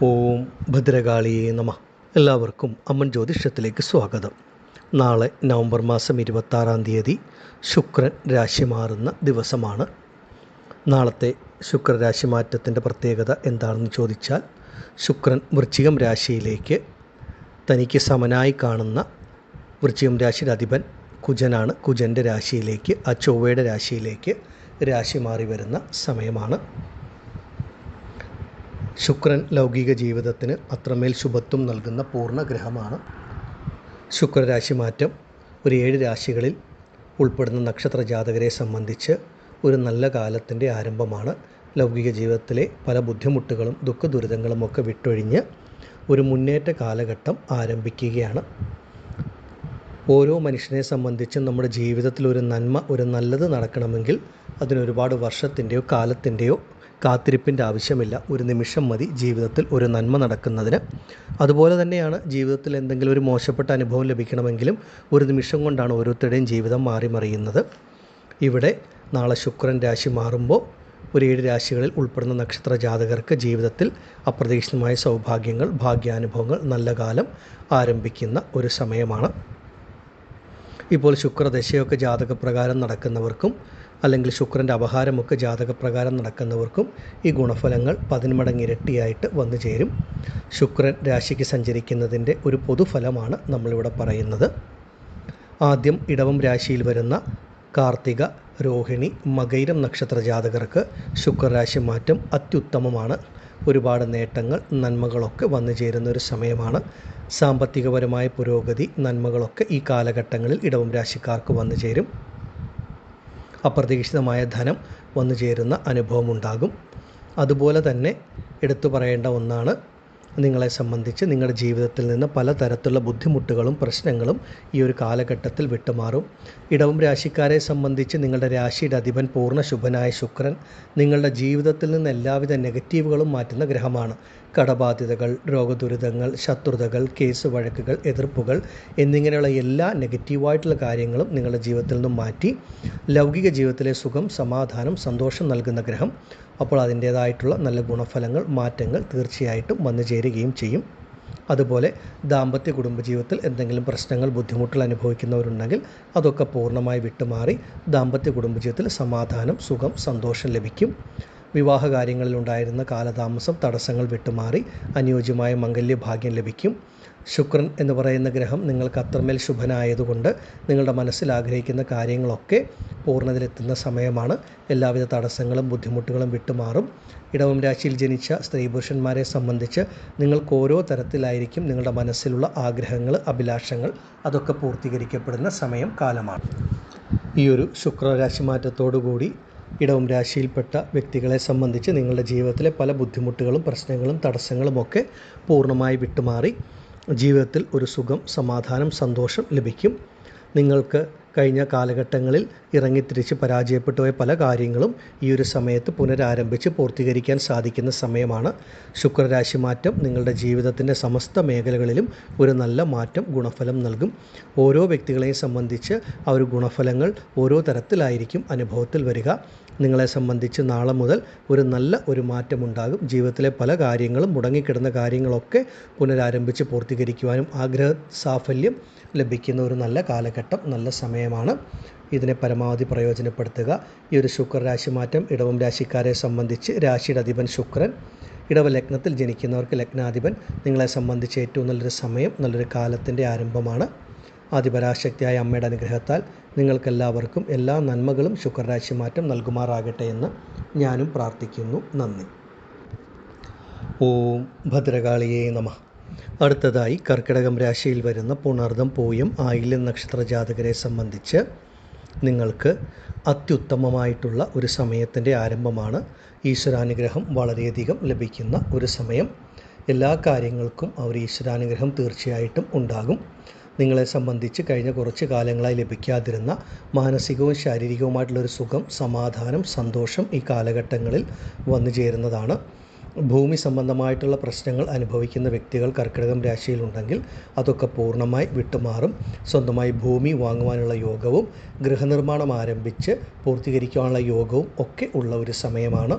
ഓം ഭദ്രകാളിയേ നമ. എല്ലാവർക്കും അമ്മൻ ജ്യോതിഷത്തിലേക്ക് സ്വാഗതം. നാളെ നവംബർ മാസം ഇരുപത്താറാം തീയതി ശുക്രൻ രാശി മാറുന്ന ദിവസമാണ്. നാളത്തെ ശുക്രരാശി മാറ്റത്തിന്റെ പ്രത്യേകത എന്താണെന്ന് ചോദിച്ചാൽ ശുക്രൻ വൃശ്ചികം രാശിയിലേക്ക് തനിക്ക് സമനായി കാണുന്ന വൃശ്ചികം രാശിയുടെ അധിപൻ കുജനാണ്. കുജന്റെ രാശിയിലേക്ക് ആ ചൊവ്വയുടെ രാശിയിലേക്ക് രാശി മാറി വരുന്ന സമയമാണ്. ശുക്രൻ ലൗകിക ജീവിതത്തിന് അത്രമേൽ ശുഭത്വം നൽകുന്ന പൂർണ ഗ്രഹമാണ്. ശുക്രരാശി മാറ്റം ഒരു ഏഴ് രാശികളിൽ ഉൾപ്പെടുന്ന നക്ഷത്ര ജാതകരെ സംബന്ധിച്ച് ഒരു നല്ല കാലത്തിന്റെ ആരംഭമാണ്. ലൗകിക ജീവിതത്തിലെ പല ബുദ്ധിമുട്ടുകളും ദുഃഖ ദുരിതങ്ങളും ഒക്കെ വിട്ടൊഴിഞ്ഞ് ഒരു മുന്നേറ്റ കാലഘട്ടം ആരംഭിക്കുകയാണ്. ഓരോ മനുഷ്യനെ സംബന്ധിച്ചും നമ്മുടെ ജീവിതത്തിൽ ഒരു നന്മ ഒരു നല്ലത് നടക്കണമെങ്കിൽ അതിനൊരുപാട് വർഷത്തിന്റെയോ കാലത്തിന്റെയോ കാത്തിരിപ്പിന്റെ ആവശ്യമില്ല. ഒരു നിമിഷം മതി ജീവിതത്തിൽ ഒരു നന്മ നടക്കുന്നതിന്. അതുപോലെ തന്നെയാണ് ജീവിതത്തിൽ എന്തെങ്കിലും ഒരു മോശപ്പെട്ട അനുഭവം ലഭിക്കണമെങ്കിലും ഒരു നിമിഷം കൊണ്ടാണ് ഓരോരുത്തരുടെയും ജീവിതം മാറി മറിയുന്നത്. ഇവിടെ നാളെ ശുക്രൻ രാശി മാറുമ്പോൾ ഒരു ഏഴ് രാശികളിൽ ഉൾപ്പെടുന്ന നക്ഷത്ര ജാതകർക്ക് ജീവിതത്തിൽ അപ്രതീക്ഷിതമായ സൗഭാഗ്യങ്ങൾ ഭാഗ്യാനുഭവങ്ങൾ നല്ല കാലം ആരംഭിക്കുന്ന ഒരു സമയമാണ്. ഇപ്പോൾ ശുക്രദശയൊക്കെ ജാതകപ്രകാരം നടക്കുന്നവർക്കും അല്ലെങ്കിൽ ശുക്രന്റെ അപഹാരമൊക്കെ ജാതകപ്രകാരം നടക്കുന്നവർക്കും ഈ ഗുണഫലങ്ങൾ പതിന്മടങ്ങ് ഇരട്ടിയായിട്ട് വന്നു ചേരും. ശുക്രൻ രാശിക്ക് സഞ്ചരിക്കുന്നതിന്റെ ഒരു പൊതുഫലമാണ് നമ്മളിവിടെ പറയുന്നത്. ആദ്യം ഇടവം രാശിയിൽ വരുന്ന കാർത്തിക രോഹിണി മകൈരം നക്ഷത്ര ജാതകർക്ക് ശുക്രരാശി മാറ്റം അത്യുത്തമമാണ്. ഒരുപാട് നേട്ടങ്ങൾ നന്മകളൊക്കെ വന്നു ചേരുന്ന ഒരു സമയമാണ്. സാമ്പത്തികപരമായ പുരോഗതി നന്മകളൊക്കെ ഈ കാലഘട്ടങ്ങളിൽ ഇടവം രാശിക്കാർക്ക് വന്നു ചേരും. അപ്രതീക്ഷിതമായ ധനം വന്നു ചേരുന്ന അനുഭവമുണ്ടാകും. അതുപോലെ തന്നെ എടുത്തു പറയേണ്ട ഒന്നാണ് നിങ്ങളെ സംബന്ധിച്ച് നിങ്ങളുടെ ജീവിതത്തിൽ നിന്ന് പലതരത്തിലുള്ള ബുദ്ധിമുട്ടുകളും പ്രശ്നങ്ങളും ഈ ഒരു കാലഘട്ടത്തിൽ വിട്ടുമാറും. ഇടവും രാശിക്കാരെ സംബന്ധിച്ച് നിങ്ങളുടെ രാശിയുടെ അധിപൻ പൂർണ ശുഭനായ ശുക്രൻ നിങ്ങളുടെ ജീവിതത്തിൽ നിന്ന് എല്ലാവിധ നെഗറ്റീവുകളും മാറ്റുന്ന ഗ്രഹമാണ്. കടബാധ്യതകൾ രോഗദുരിതങ്ങൾ ശത്രുതകൾ കേസ് വഴക്കുകൾ എതിർപ്പുകൾ എന്നിങ്ങനെയുള്ള എല്ലാ നെഗറ്റീവായിട്ടുള്ള കാര്യങ്ങളും നിങ്ങളുടെ ജീവിതത്തിൽ നിന്നും മാറ്റി ലൗകിക ജീവിതത്തിലെ സുഖം സമാധാനം സന്തോഷം നൽകുന്ന ഗ്രഹം. അപ്പോൾ അതിന്റേതായിട്ടുള്ള നല്ല ഗുണഫലങ്ങൾ മാറ്റങ്ങൾ തീർച്ചയായിട്ടും വന്നു ചേരുകയും ചെയ്യും. അതുപോലെ ദാമ്പത്യ കുടുംബജീവിതത്തിൽ എന്തെങ്കിലും പ്രശ്നങ്ങൾ ബുദ്ധിമുട്ടുകൾ അനുഭവിക്കുന്നവരുണ്ടെങ്കിൽ അതൊക്കെ പൂർണമായി വിട്ടുമാറി ദാമ്പത്യ കുടുംബജീവിതത്തിൽ സമാധാനം സുഖം സന്തോഷം ലഭിക്കും. വിവാഹ കാര്യങ്ങളിലുണ്ടായിരുന്ന കാലതാമസം തടസ്സങ്ങൾ വിട്ടുമാറി അനുയോജ്യമായ മംഗല്യഭാഗ്യം ലഭിക്കും. ശുക്രൻ എന്ന് പറയുന്ന ഗ്രഹം നിങ്ങൾക്ക് അത്രമേൽ ശുഭനായതുകൊണ്ട് നിങ്ങളുടെ മനസ്സിൽ ആഗ്രഹിക്കുന്ന കാര്യങ്ങളൊക്കെ പൂർണതയിലെത്തുന്ന സമയമാണ്. എല്ലാവിധ തടസ്സങ്ങളും ബുദ്ധിമുട്ടുകളും വിട്ടുമാറും. ഇടവം രാശിയിൽ ജനിച്ച സ്ത്രീ പുരുഷന്മാരെ സംബന്ധിച്ച് നിങ്ങൾക്ക് ഓരോ തരത്തിലായിരിക്കും നിങ്ങളുടെ മനസ്സിലുള്ള ആഗ്രഹങ്ങൾ അഭിലാഷങ്ങൾ അതൊക്കെ പൂർത്തീകരിക്കപ്പെടുന്ന സമയം കാലമാണ്. ഈ ഒരു ശുക്രരാശി മാറ്റത്തോടുകൂടി ഇടവം രാശിയിൽപ്പെട്ട വ്യക്തികളെ സംബന്ധിച്ച് നിങ്ങളുടെ ജീവിതത്തിലെ പല ബുദ്ധിമുട്ടുകളും പ്രശ്നങ്ങളും തടസ്സങ്ങളും ഒക്കെ പൂർണമായി വിട്ടുമാറി. ജീവിതത്തിൽ ഒരു സുഖം സമാധാനം സന്തോഷം ലഭിക്കും. നിങ്ങൾക്ക് കഴിഞ്ഞ കാലഘട്ടങ്ങളിൽ ഇറങ്ങിത്തിരിച്ച് പരാജയപ്പെട്ടു പോയ പല കാര്യങ്ങളും ഈ ഒരു സമയത്ത് പുനരാരംഭിച്ച് പൂർത്തീകരിക്കാൻ സാധിക്കുന്ന സമയമാണ്. ശുക്രരാശി മാറ്റം നിങ്ങളുടെ ജീവിതത്തിന്റെ സമസ്ത മേഖലകളിലും ഒരു നല്ല മാറ്റം ഗുണഫലം നൽകും. ഓരോ വ്യക്തികളെയും സംബന്ധിച്ച് ആ ഒരു ഗുണഫലങ്ങൾ ഓരോ തരത്തിലായിരിക്കും അനുഭവത്തിൽ വരിക. നിങ്ങളെ സംബന്ധിച്ച് നാളെ മുതൽ ഒരു നല്ല ഒരു മാറ്റം ഉണ്ടാകും ജീവിതത്തിലെ പല കാര്യങ്ങളും മുടങ്ങിക്കിടന്ന കാര്യങ്ങളൊക്കെ പുനരാരംഭിച്ച് പൂർത്തീകരിക്കുവാനും ആഗ്രഹ സാഫല്യം ലഭിക്കുന്ന ഒരു നല്ല കാലഘട്ടം നല്ല സമയമാണ്. ഇതിനെ പരമാവധി പ്രയോജനപ്പെടുത്തുക. ഈ ഒരു ശുക്ര രാശി മാറ്റം ഇടവം രാശിക്കാരെ സംബന്ധിച്ച് രാശിയുടെ അധിപൻ ശുക്രൻ ഇടവ ലഗ്നത്തിൽ ജനിക്കുന്നവർക്ക് ലഗ്നാധിപൻ. നിങ്ങളെ സംബന്ധിച്ച് ഏറ്റവും നല്ലൊരു സമയം നല്ലൊരു കാലത്തിന്റെ ആരംഭമാണ്. ആദിപരാശക്തിയായ അമ്മയുടെ അനുഗ്രഹത്താൽ നിങ്ങൾക്കെല്ലാവർക്കും എല്ലാ നന്മകളും ശുക്രരാശി മാറ്റം നൽകുമാറാകട്ടെ എന്ന് ഞാനും പ്രാർത്ഥിക്കുന്നു. നന്ദി. ഓം ഭദ്രകാളിയേ നമ. അടുത്തതായി കർക്കിടകം രാശിയിൽ വരുന്ന പുണർദം പൂയം ആയില്യം നക്ഷത്ര ജാതകരെ സംബന്ധിച്ച് നിങ്ങൾക്ക് അത്യുത്തമമായിട്ടുള്ള ഒരു സമയത്തിന്റെ ആരംഭമാണ്. ഈശ്വരാനുഗ്രഹം വളരെയധികം ലഭിക്കുന്ന ഒരു സമയം. എല്ലാ കാര്യങ്ങൾക്കും അവർ ഈശ്വരാനുഗ്രഹം തീർച്ചയായിട്ടും ഉണ്ടാകും. നിങ്ങളെ സംബന്ധിച്ച് കഴിഞ്ഞ കുറച്ച് കാലങ്ങളായി ലഭിക്കാതിരുന്ന മാനസികവും ശാരീരികവുമായിട്ടുള്ളൊരു സുഖം സമാധാനം സന്തോഷം ഈ കാലഘട്ടങ്ങളിൽ വന്നു ചേരുന്നതാണ്. ഭൂമി സംബന്ധമായിട്ടുള്ള പ്രശ്നങ്ങൾ അനുഭവിക്കുന്ന വ്യക്തികൾ കർക്കിടകം രാശിയിലുണ്ടെങ്കിൽ അതൊക്കെ പൂർണമായി വിട്ടുമാറും. സ്വന്തമായി ഭൂമി വാങ്ങുവാനുള്ള യോഗവും ഗൃഹനിർമ്മാണം ആരംഭിച്ച് പൂർത്തീകരിക്കാനുള്ള യോഗവും ഒക്കെ ഉള്ള ഒരു സമയമാണ്.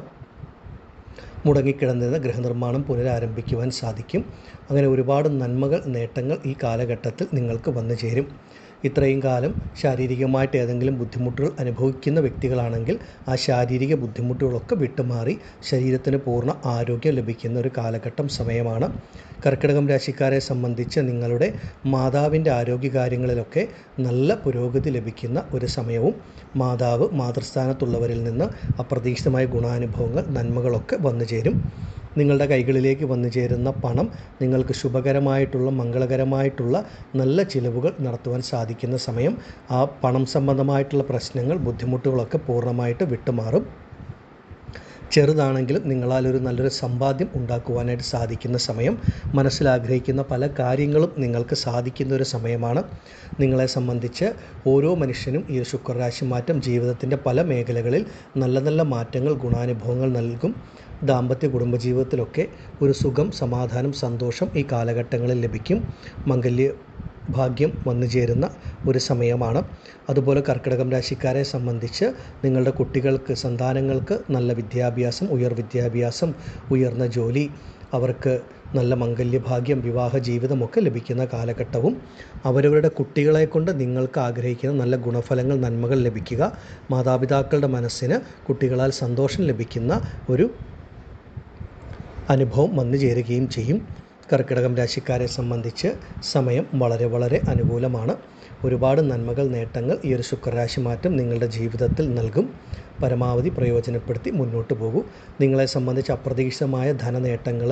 മുടങ്ങിക്കിടന്നിരുന്ന ഗൃഹനിർമ്മാണം പുനരാരംഭിക്കുവാൻ സാധിക്കും. അങ്ങനെ ഒരുപാട് നന്മകൾ നേട്ടങ്ങൾ ഈ കാലഘട്ടത്തിൽ നിങ്ങൾക്ക് വന്നു ചേരും ഇത്രയും കാലം ശാരീരികമായിട്ട് ഏതെങ്കിലും ബുദ്ധിമുട്ടുകൾ അനുഭവിക്കുന്ന വ്യക്തികളാണെങ്കിൽ ആ ശാരീരിക ബുദ്ധിമുട്ടുകളൊക്കെ വിട്ടുമാറി ശരീരത്തിന് പൂർണ ആരോഗ്യം ലഭിക്കുന്ന ഒരു കാലഘട്ടം സമയമാണ്. കർക്കിടകം രാശിക്കാരെ സംബന്ധിച്ച് നിങ്ങളുടെ മാതാവിന്റെ ആരോഗ്യകാര്യങ്ങളിലൊക്കെ നല്ല പുരോഗതി ലഭിക്കുന്ന ഒരു സമയവും മാതാവ് മാതൃസ്ഥാനത്തുള്ളവരിൽ നിന്ന് അപ്രതീക്ഷിതമായ ഗുണാനുഭവങ്ങൾ നന്മകളൊക്കെ വന്നു ചേരും നിങ്ങളുടെ കൈകളിലേക്ക് വന്നു ചേരുന്ന പണം നിങ്ങൾക്ക് ശുഭകരമായിട്ടുള്ള മംഗളകരമായിട്ടുള്ള നല്ല ചിലവുകൾ നടത്തുവാൻ സാധിക്കുന്ന സമയം ആ പണം സംബന്ധമായിട്ടുള്ള പ്രശ്നങ്ങൾ ബുദ്ധിമുട്ടുകളൊക്കെ പൂർണമായിട്ട് വിട്ടുമാറും. ചെറുതാണെങ്കിലും നിങ്ങളാൽ ഒരു നല്ലൊരു സമ്പാദ്യം ഉണ്ടാക്കുവാനായിട്ട് സാധിക്കുന്ന സമയം മനസ്സിലാഗ്രഹിക്കുന്ന പല കാര്യങ്ങളും നിങ്ങൾക്ക് സാധിക്കുന്ന ഒരു സമയമാണ്. നിങ്ങളെ സംബന്ധിച്ച് ഓരോ മനുഷ്യനും ഈ ശുക്രരാശി മാറ്റം ജീവിതത്തിന്റെ പല മേഖലകളിൽ നല്ല നല്ല മാറ്റങ്ങൾ ഗുണാനുഭവങ്ങൾ നൽകും. ദാമ്പത്യ കുടുംബജീവിതത്തിലൊക്കെ ഒരു സുഖം സമാധാനം സന്തോഷം ഈ കാലഘട്ടങ്ങളിൽ ലഭിക്കും. മംഗല്യ ഭാഗ്യം വന്നു ചേരുന്ന ഒരു സമയമാണ്. അതുപോലെ കർക്കിടകം രാശിക്കാരെ സംബന്ധിച്ച് നിങ്ങളുടെ കുട്ടികൾക്ക് സന്താനങ്ങൾക്ക് നല്ല വിദ്യാഭ്യാസം ഉയർ വിദ്യാഭ്യാസം ഉയർന്ന ജോലി അവർക്ക് നല്ല മംഗല്യഭാഗ്യം വിവാഹ ജീവിതമൊക്കെ ലഭിക്കുന്ന കാലഘട്ടവും അവരവരുടെ കുട്ടികളെ കൊണ്ട് നിങ്ങൾക്ക് ആഗ്രഹിക്കുന്ന നല്ല ഗുണഫലങ്ങൾ നന്മകൾ ലഭിക്കുക. മാതാപിതാക്കളുടെ മനസ്സിന് കുട്ടികളാൽ സന്തോഷം ലഭിക്കുന്ന ഒരു അനുഭവം വന്നു ചേരുകയും ചെയ്യും. കർക്കിടകം രാശിക്കാരെ സംബന്ധിച്ച് സമയം വളരെ വളരെ അനുകൂലമാണ്. ഒരുപാട് നന്മകൾ നേട്ടങ്ങൾ ഈ ഒരു ശുക്രരാശി മാറ്റം നിങ്ങളുടെ ജീവിതത്തിൽ നൽകും. പരമാവധി പ്രയോജനപ്പെടുത്തി മുന്നോട്ട് പോകൂ. നിങ്ങളെ സംബന്ധിച്ച് അപ്രതീക്ഷിതമായ ധനനേട്ടങ്ങൾ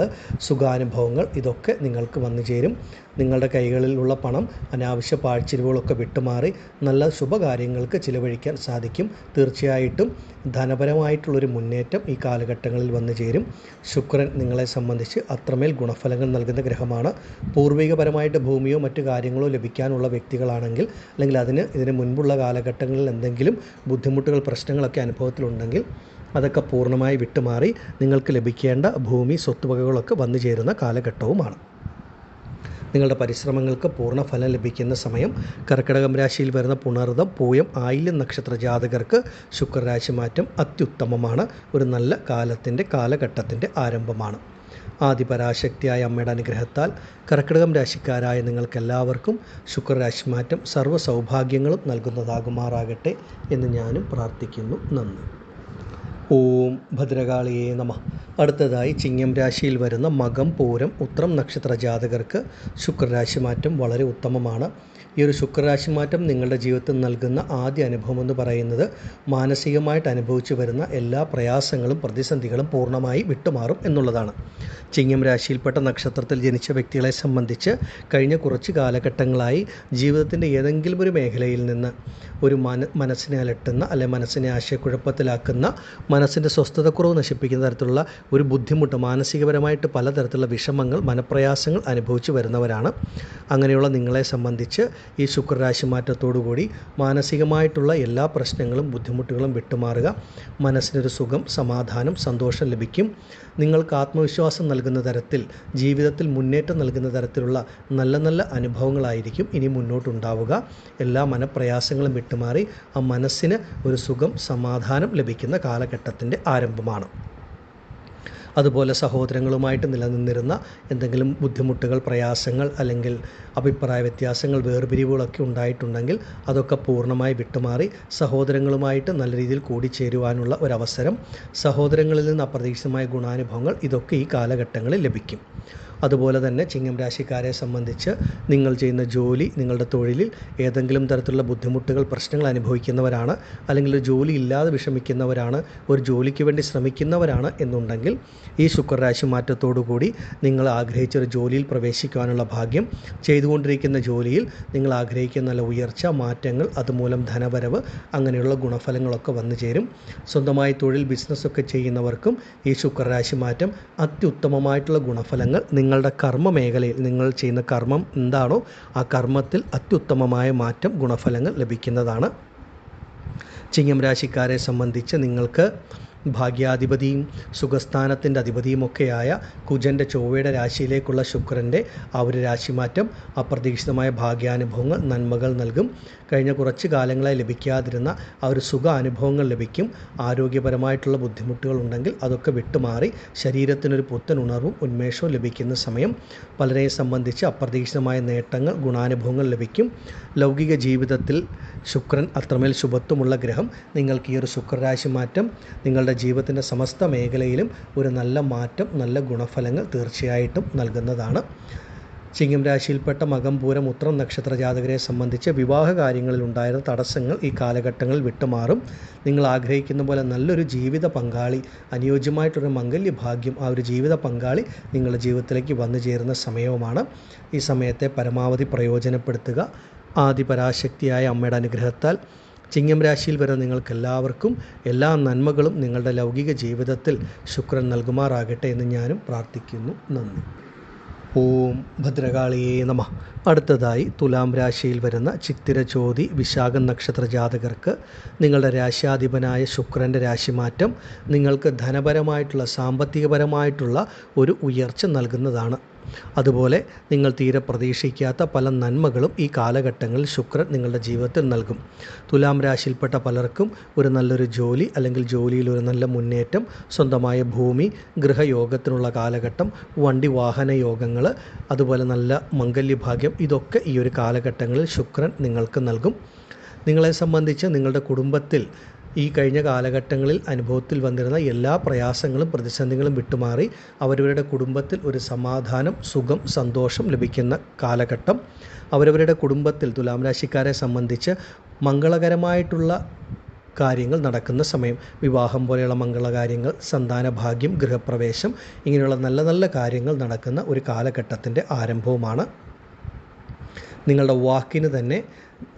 സുഖാനുഭവങ്ങൾ ഇതൊക്കെ നിങ്ങൾക്ക് വന്നു ചേരും. നിങ്ങളുടെ കൈകളിലുള്ള പണം അനാവശ്യ പാഴ്ചരിവുകളൊക്കെ വിട്ടുമാറി നല്ല ശുഭകാര്യങ്ങൾക്ക് ചിലവഴിക്കാൻ സാധിക്കും. തീർച്ചയായിട്ടും ധനപരമായിട്ടുള്ളൊരു മുന്നേറ്റം ഈ കാലഘട്ടങ്ങളിൽ വന്നു ചേരും. ശുക്രൻ നിങ്ങളെ സംബന്ധിച്ച് അത്രമേൽ ഗുണഫലങ്ങൾ നൽകുന്ന ഗ്രഹമാണ്. പൂർവികപരമായിട്ട് ഭൂമിയോ മറ്റു കാര്യങ്ങളോ ലഭിക്കാനുള്ള വ്യക്തികളാണെങ്കിൽ അല്ലെങ്കിൽ അതിന് ഇതിന് മുൻപുള്ള കാലഘട്ടങ്ങളിൽ എന്തെങ്കിലും ബുദ്ധിമുട്ടുകൾ പ്രശ്നങ്ങളൊക്കെ അനുഭവത്തിലുണ്ടെങ്കിൽ അതൊക്കെ പൂർണമായി വിട്ടുമാറി നിങ്ങൾക്ക് ലഭിക്കേണ്ട ഭൂമി സ്വത്തുവകകളൊക്കെ വന്നു ചേരുന്ന കാലഘട്ടവുമാണ്. നിങ്ങളുടെ പരിശ്രമങ്ങൾക്ക് പൂർണ ഫലം ലഭിക്കുന്ന സമയം കർക്കിടകം രാശിയിൽ വരുന്ന പുണർദം പൂയം ആയില്യം നക്ഷത്ര ജാതകർക്ക് ശുക്രരാശി മാറ്റം അത്യുത്തമമാണ്. ഒരു നല്ല കാലത്തിന്റെ കാലഘട്ടത്തിന്റെ ആരംഭമാണ്. ആദിപരാശക്തിയായ അമ്മയുടെ അനുഗ്രഹത്താൽ കർക്കിടകം രാശിക്കാരായ നിങ്ങൾക്കെല്ലാവർക്കും ശുക്രരാശി മാറ്റം സർവ സൗഭാഗ്യങ്ങളും നൽകുന്നതാകുമാറാകട്ടെ എന്ന് ഞാനും പ്രാർത്ഥിക്കുന്നു. നന്ദി. ഓം ഭദ്രകാളിയേ നമ. അടുത്തതായി ചിങ്ങം രാശിയിൽ വരുന്ന മകം പൂരം ഉത്രം നക്ഷത്ര ജാതകർക്ക് ശുക്രരാശി മാറ്റം വളരെ ഉത്തമമാണ്. ഈ ഒരു ശുക്രരാശി മാറ്റം നിങ്ങളുടെ ജീവിതത്തിൽ നൽകുന്ന ആദ്യ അനുഭവം എന്ന് പറയുന്നത് മാനസികമായിട്ട് അനുഭവിച്ചു വരുന്ന എല്ലാ പ്രയാസങ്ങളും പ്രതിസന്ധികളും പൂർണമായി വിട്ടുമാറും എന്നുള്ളതാണ്. ചിങ്ങം രാശിയിൽപ്പെട്ട നക്ഷത്രത്തിൽ ജനിച്ച വ്യക്തികളെ സംബന്ധിച്ച് കഴിഞ്ഞ കുറച്ച് കാലഘട്ടങ്ങളായി ജീവിതത്തിന്റെ ഏതെങ്കിലും ഒരു മേഖലയിൽ നിന്ന് ഒരു മന മനസ്സിനെ അലട്ടുന്ന അല്ലെ മനസ്സിനെ ആശയക്കുഴപ്പത്തിലാക്കുന്ന മനസ്സിന്റെ സ്വസ്ഥതക്കുറവ് നശിപ്പിക്കുന്ന തരത്തിലുള്ള ഒരു ബുദ്ധിമുട്ട് മാനസികപരമായിട്ട് പലതരത്തിലുള്ള വിഷമങ്ങൾ മനപ്രയാസങ്ങൾ അനുഭവിച്ച് വരുന്നവരാണ്. അങ്ങനെയുള്ള നിങ്ങളെ സംബന്ധിച്ച് ഈ ശുക്രരാശി മാറ്റത്തോടുകൂടി മാനസികമായിട്ടുള്ള എല്ലാ പ്രശ്നങ്ങളും ബുദ്ധിമുട്ടുകളും വിട്ടുമാറുക. മനസ്സിനൊരു സുഖം സമാധാനം സന്തോഷം ലഭിക്കും. നിങ്ങൾക്ക് ആത്മവിശ്വാസം നൽകുന്ന തരത്തിൽ ജീവിതത്തിൽ മുന്നേറ്റം നൽകുന്ന തരത്തിലുള്ള നല്ല നല്ല അനുഭവങ്ങളായിരിക്കും ഇനി മുന്നോട്ടുണ്ടാവുക. എല്ലാ മനപ്രയാസങ്ങളും വിട്ടുമാറി ആ മനസ്സിന് ഒരു സുഖം സമാധാനം ലഭിക്കുന്ന കാലഘട്ടത്തിന്റെ ആരംഭമാണ്. അതുപോലെ സഹോദരങ്ങളുമായിട്ട് നിലനിന്നിരുന്ന എന്തെങ്കിലും ബുദ്ധിമുട്ടുകൾ പ്രയാസങ്ങൾ അല്ലെങ്കിൽ അഭിപ്രായ വ്യത്യാസങ്ങൾ വേർപിരിവുകളൊക്കെ ഉണ്ടായിട്ടുണ്ടെങ്കിൽ അതൊക്കെ പൂർണമായി വിട്ടുമാറി സഹോദരങ്ങളുമായിട്ട് നല്ല രീതിയിൽ കൂടിച്ചേരുവാനുള്ള ഒരവസരം സഹോദരങ്ങളിൽ നിന്ന് അപ്രതീക്ഷിതമായ ഗുണാനുഭവങ്ങൾ ഇതൊക്കെ ഈ കാലഘട്ടങ്ങളിൽ ലഭിക്കും. അതുപോലെ തന്നെ ചിങ്ങം രാശിക്കാരെ സംബന്ധിച്ച് നിങ്ങൾ ചെയ്യുന്ന ജോലി നിങ്ങളുടെ തൊഴിലിൽ ഏതെങ്കിലും തരത്തിലുള്ള ബുദ്ധിമുട്ടുകൾ പ്രശ്നങ്ങൾ അനുഭവിക്കുന്നവരാണ് അല്ലെങ്കിൽ ഒരു ജോലി ഇല്ലാതെ വിഷമിക്കുന്നവരാണ് ഒരു ജോലിക്ക് വേണ്ടി ശ്രമിക്കുന്നവരാണ് എന്നുണ്ടെങ്കിൽ ഈ ശുക്രരാശി മാറ്റത്തോടുകൂടി നിങ്ങൾ ആഗ്രഹിച്ച ഒരു ജോലിയിൽ പ്രവേശിക്കുവാനുള്ള ഭാഗ്യം ചെയ്തുകൊണ്ടിരിക്കുന്ന ജോലിയിൽ നിങ്ങൾ ആഗ്രഹിക്കുന്ന നല്ല ഉയർച്ച മാറ്റങ്ങൾ അതുമൂലം ധനവരവ് അങ്ങനെയുള്ള ഗുണഫലങ്ങളൊക്കെ വന്നു ചേരും. സ്വന്തമായി തൊഴിൽ ബിസിനസ്സൊക്കെ ചെയ്യുന്നവർക്കും ഈ ശുക്രരാശി മാറ്റം അത്യുത്തമമായിട്ടുള്ള ഗുണഫലങ്ങൾ നിങ്ങളുടെ കർമ്മ മേഖലയിൽ നിങ്ങൾ ചെയ്യുന്ന കർമ്മം എന്താണോ ആ കർമ്മത്തിൽ അത്യുത്തമമായ മാറ്റം ഗുണഫലങ്ങൾ ലഭിക്കുന്നതാണ്. ചിങ്ങം രാശിക്കാരെ സംബന്ധിച്ച് നിങ്ങൾക്ക് ഭാഗ്യാധിപതിയും സുഖസ്ഥാനത്തിന്റെ അധിപതിയുമൊക്കെയായ കുജന്റെ ചൊവ്വയുടെ രാശിയിലേക്കുള്ള ശുക്രന്റെ ആ ഒരു രാശിമാറ്റം അപ്രതീക്ഷിതമായ ഭാഗ്യാനുഭവങ്ങൾ നന്മകൾ നൽകും. കഴിഞ്ഞ കുറച്ച് കാലങ്ങളായി ലഭിക്കാതിരുന്ന ആ ഒരു സുഖ അനുഭവങ്ങൾ ലഭിക്കും. ആരോഗ്യപരമായിട്ടുള്ള ബുദ്ധിമുട്ടുകൾ ഉണ്ടെങ്കിൽ അതൊക്കെ വിട്ടുമാറി ശരീരത്തിനൊരു പുത്തൻ ഉണർവും ഉന്മേഷവും ലഭിക്കുന്ന സമയം. പലരെയും സംബന്ധിച്ച് അപ്രതീക്ഷിതമായ നേട്ടങ്ങൾ ഗുണാനുഭവങ്ങൾ ലഭിക്കും. ലൗകിക ജീവിതത്തിൽ ശുക്രൻ അത്രമേൽ ശുഭത്വമുള്ള ഗ്രഹം. നിങ്ങൾക്ക് ഈ ഒരു ശുക്രരാശി മാറ്റം നിങ്ങളുടെ ജീവിതത്തിന്റെ സമസ്ത മേഖലയിലും ഒരു നല്ല മാറ്റം നല്ല ഗുണഫലങ്ങൾ തീർച്ചയായിട്ടും നൽകുന്നതാണ്. ചിങ്ങം രാശിയിൽപ്പെട്ട മകം പൂരം ഉത്രം നക്ഷത്ര ജാതകരെ സംബന്ധിച്ച് വിവാഹ കാര്യങ്ങളിൽ ഉണ്ടായിരുന്ന തടസ്സങ്ങൾ ഈ കാലഘട്ടങ്ങളിൽ വിട്ടുമാറും. നിങ്ങൾ ആഗ്രഹിക്കുന്ന പോലെ നല്ലൊരു ജീവിത പങ്കാളി അനുയോജ്യമായിട്ടൊരു മംഗല്യ ഭാഗ്യം ആ ഒരു ജീവിത പങ്കാളി നിങ്ങളുടെ ജീവിതത്തിലേക്ക് വന്നു ചേരുന്ന സമയവുമാണ്. ഈ സമയത്തെ പരമാവധി പ്രയോജനപ്പെടുത്തുക. ആദിപരാശക്തിയായ അമ്മയുടെ അനുഗ്രഹത്താൽ ചിങ്ങം രാശിയിൽ വരുന്ന നിങ്ങൾക്കെല്ലാവർക്കും എല്ലാ നന്മകളും നിങ്ങളുടെ ലൗകിക ജീവിതത്തിൽ ശുക്രൻ നൽകുമാറാകട്ടെ എന്ന് ഞാനും പ്രാർത്ഥിക്കുന്നു. നന്ദി. ഓം ഭദ്രകാളിയേ നമ. അടുത്തതായി തുലാം രാശിയിൽ വരുന്ന ചിത്തിര ചോതി നക്ഷത്ര ജാതകർക്ക് നിങ്ങളുടെ രാശ്യാധിപനായ ശുക്രന്റെ രാശിമാറ്റം നിങ്ങൾക്ക് ധനപരമായിട്ടുള്ള സാമ്പത്തികപരമായിട്ടുള്ള ഒരു ഉയർച്ച നൽകുന്നതാണ്. അതുപോലെ നിങ്ങൾ തീരെ പ്രതീക്ഷിക്കാത്ത പല നന്മകളും ഈ കാലഘട്ടങ്ങളിൽ ശുക്രൻ നിങ്ങളുടെ ജീവിതത്തിൽ നൽകും. തുലാം രാശിയിൽപ്പെട്ട പലർക്കും ഒരു നല്ലൊരു ജോലി അല്ലെങ്കിൽ ജോലിയിൽ ഒരു നല്ല മുന്നേറ്റം സ്വന്തമായ ഭൂമി ഗൃഹയോഗത്തിനുള്ള കാലഘട്ടം വണ്ടി വാഹന യോഗങ്ങൾ അതുപോലെ നല്ല മംഗല്യഭാഗ്യം ഇതൊക്കെ ഈ ഒരു കാലഘട്ടങ്ങളിൽ ശുക്രൻ നിങ്ങൾക്ക് നൽകും. നിങ്ങളെ സംബന്ധിച്ച് നിങ്ങളുടെ കുടുംബത്തിൽ ഈ കഴിഞ്ഞ കാലഘട്ടങ്ങളിൽ അനുഭവത്തിൽ വന്നിരുന്ന എല്ലാ പ്രയാസങ്ങളും പ്രതിസന്ധികളും വിട്ടുമാറി അവരവരുടെ കുടുംബത്തിൽ ഒരു സമാധാനം സുഖം സന്തോഷം ലഭിക്കുന്ന കാലഘട്ടം. അവരവരുടെ കുടുംബത്തിൽ തുലാം രാശിക്കാരെ സംബന്ധിച്ച് മംഗളകരമായിട്ടുള്ള കാര്യങ്ങൾ നടക്കുന്ന സമയം. വിവാഹം പോലെയുള്ള മംഗളകാര്യങ്ങൾ സന്താന ഭാഗ്യം ഗൃഹപ്രവേശം ഇങ്ങനെയുള്ള നല്ല നല്ല കാര്യങ്ങൾ നടക്കുന്ന ഒരു കാലഘട്ടത്തിന്റെ ആരംഭവുമാണ്. നിങ്ങളുടെ വാക്കിന് തന്നെ